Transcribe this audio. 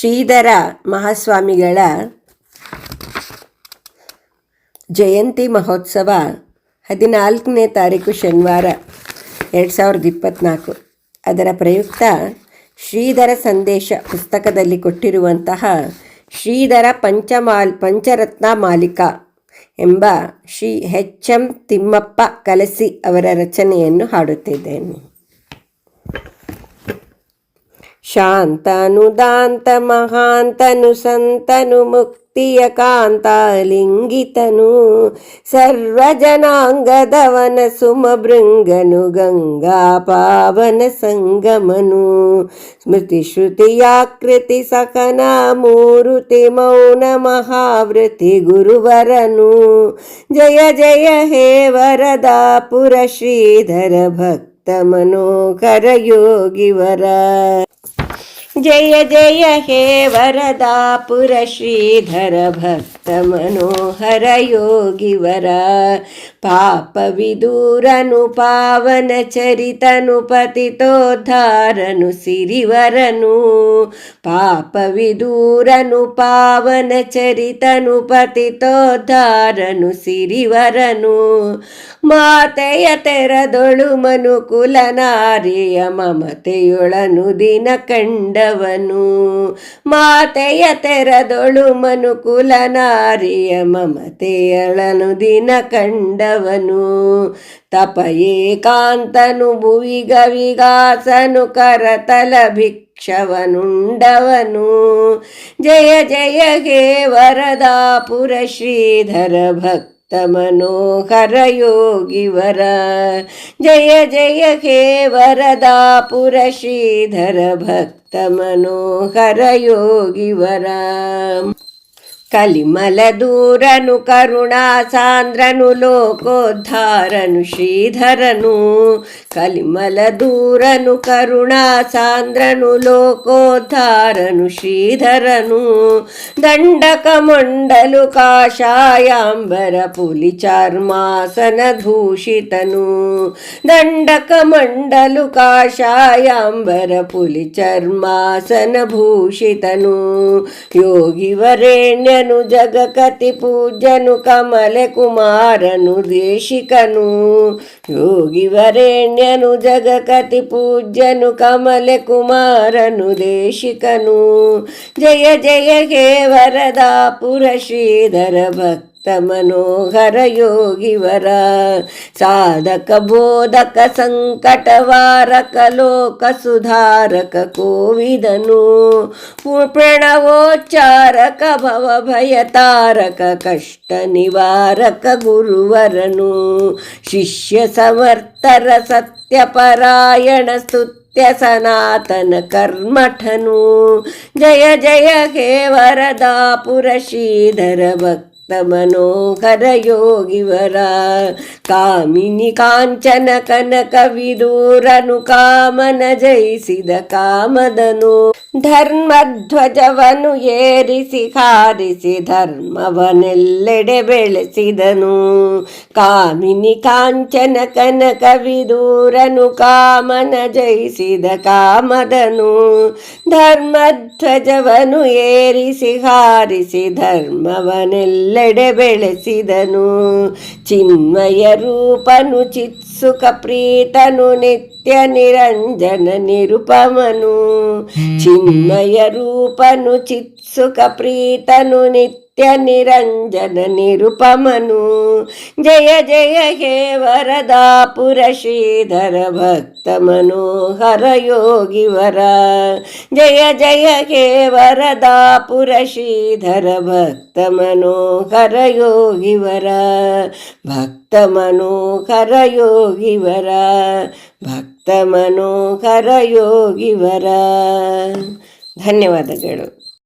ಶ್ರೀಧರ ಮಹಾಸ್ವಾಮಿಗಳ ಜಯಂತಿ ಮಹೋತ್ಸವ ಹದಿನಾಲ್ಕನೇ ತಾರೀಕು ಶನಿವಾರ, ಎರಡು ಸಾವಿರದ ಇಪ್ಪತ್ತ್ನಾಲ್ಕು ಅದರ ಪ್ರಯುಕ್ತ ಶ್ರೀಧರ ಸಂದೇಶ ಪುಸ್ತಕದಲ್ಲಿ ಕೊಟ್ಟಿರುವಂತಹ ಶ್ರೀಧರ ಪಂಚಮಾಲ್, ಪಂಚರತ್ನ ಮಾಲಿಕ ಎಂಬ ಶ್ರೀ ಹೆಚ್ ಎಂ ತಿಮ್ಮಪ್ಪ ಕಲಸಿ ಅವರ ರಚನೆಯನ್ನು ಹಾಡುತ್ತಿದ್ದೇನೆ. ಶಾಂತನುದಾಂತ ಮಹಾಂತನು ಸಂತನು ಮುಕ್ತಿಯ ಕಾಂತ ಲಿಂಗಿತನು ಸರ್ವಜನಾಂಗದವನ ಸುಮಭೃಂಗನು ಗಂಗಾ ಪಾವನ ಸಂಗಮನು ಸ್ಮೃತಿ ಶ್ರುತಿಯಾಕೃತಿ ಸಕನ ಮೂರುತಿ ಮೌನ ಮಹಾವೃತಿ ಗುರುವರನು जय जय हे वरदा पुरश्रीधर भक्त। ಮನೋಹರ ಯೋಗಿವರ ಪಾಪ ವಿದೂರನು ಪಾವನ ಚರಿತನು ಪತಿತೋದ್ಧಾರನು ಸಿರಿವರನು ಪಾಪ ವಿದೂರನು ಪಾವನ ಚರಿತನು ಪತಿತೋದ್ಧಾರನು ಸಿರಿವರನು ಮಾತೆಯ ತೆರದೊಳು ಮನುಕುಲ ನಾರಿಯ ಮಮತೆಯೊಳನು ದಿನ ಕಂಡವನು ಮಾತೆಯ ತೆರದೊಳು ಮನುಕುಲ ನಾರಿಯ ಮಮತೆಯೊಳನು ದಿನ ಕಂಡವನು ತಪ ಏಕಾಂತನು ಭುವಿಗ ವಿಗಾಸನು ಕರತಲ ಭಿಕ್ಷವನುಂಡವನು ಜಯ ಜಯ ಹೇ ವರದಾಪುರ ಶ್ರೀಧರ ಭಕ್ತ ಮನೋಹರ ಯೋಗಿವರ ಜಯ ಜಯ ಹೇ ವರದಾಪುರ ಶ್ರೀಧರ ಭಕ್ತ ಮನೋಹರ ಯೋಗಿವರ ಕಲಿಮಲ ದೂರನು ಕರುಣಾ ಸಾಂದ್ರನು ಲೋಕೋದ್ಧಾರನು ಶ್ರೀಧರನು ಕಲಿಮಲ కలిమల దూరను కరుణాసాంద్రను లోకోద్ధారను శ్రీధరను కలిమల దూరను కరుణాసాంద్రను లోకోద్ధారను శ్రీధరను దండకమండలు కాషాయాంబర పులి చార్మాసన భూషితను దండకమండలు కాషాయాంబర పులి చర్మాసన భూషితను యోగివరేణ్యను జగకతి పూజ్యను కమల కుమారను దేశికను యోగివరేణ్య ధన్యను జగకతి పూజ్యను కమల కుమారను దేశికను. జయ జయ హే వరదా పుర శ్రీధర భక్తి. ಬೋಧಕ ಸಂಕಟವಾರಕ ಲೋಕ ಸುಧಾರಕ ಕೋವಿದನು ಪ್ರಣವೋಚ್ಚಾರಕ ಭವ ಭಯ ತಾರಕ ಕಷ್ಟ ನಿವಾರಕ ಗುರುವರನು, ಶಿಷ್ಯ ಸಮರ್ಥರ ಸತ್ಯಪರಾಯಣ सनातन ಸನಾತನ ಕರ್ಮಠನು, ಜಯ ಜಯ ಹೇ ವರದಾಪುರ ಶ್ರೀಧರ ಮನೋಹರ ಯೋಗಿವರ ಕಾಮಿನಿ ಕಾಂಚನ ಕನಕ ವಿದೂರನು ಕಾಮನ ಜಯಿಸಿದ ಕಾಮದನು. ಧರ್ಮಧ್ವಜವನು ಏರಿಸಿ ಹಾರಿಸಿ ಧರ್ಮವನೆಲ್ಲೆಡೆ ಬೆಳೆಸಿದನು. ಕಾಮಿನಿ ಕಾಂಚನ ಕನಕ ವಿದೂರನು ಕಾಮನ ಜಯಿಸಿದ ಕಾಮದನು. ಧರ್ಮಧ್ವಜವನು ಏರಿಸಿ ಹಾರಿಸಿ ಧರ್ಮವನೆಲ್ಲೆಡೆ ಬೆಳೆಸಿದನು. ಚಿನ್ಮಯ ರೂಪನು సుఖప్రీతను నిత్య నిరంజన నిరుపమను చిన్మయ రూపను చిత్ ರೂಪನು ಚಿತ್ಸುಕ ಪ್ರೀತನು ನಿತ್ಯ ನಿರಂಜನ ನಿರುಪಮನು. ಜಯ ಜಯ ಹೇ ವರದಾಪುರ ಶ್ರೀಧರ ಭಕ್ತ ಮನೋಹರ ಯೋಗಿವರ. ಜಯ ಜಯ ಹೇ ವರದಾಪುರ ಶ್ರೀಧರ ಭಕ್ತ ಮನೋಹರ ಯೋಗಿವರ. ಭಕ್ತ ಮನೋಹರ ಯೋಗಿವರ. ಭಕ್ತ ಮನೋಹರ ಯೋಗಿವರ. ಧನ್ಯವಾದಗಳು.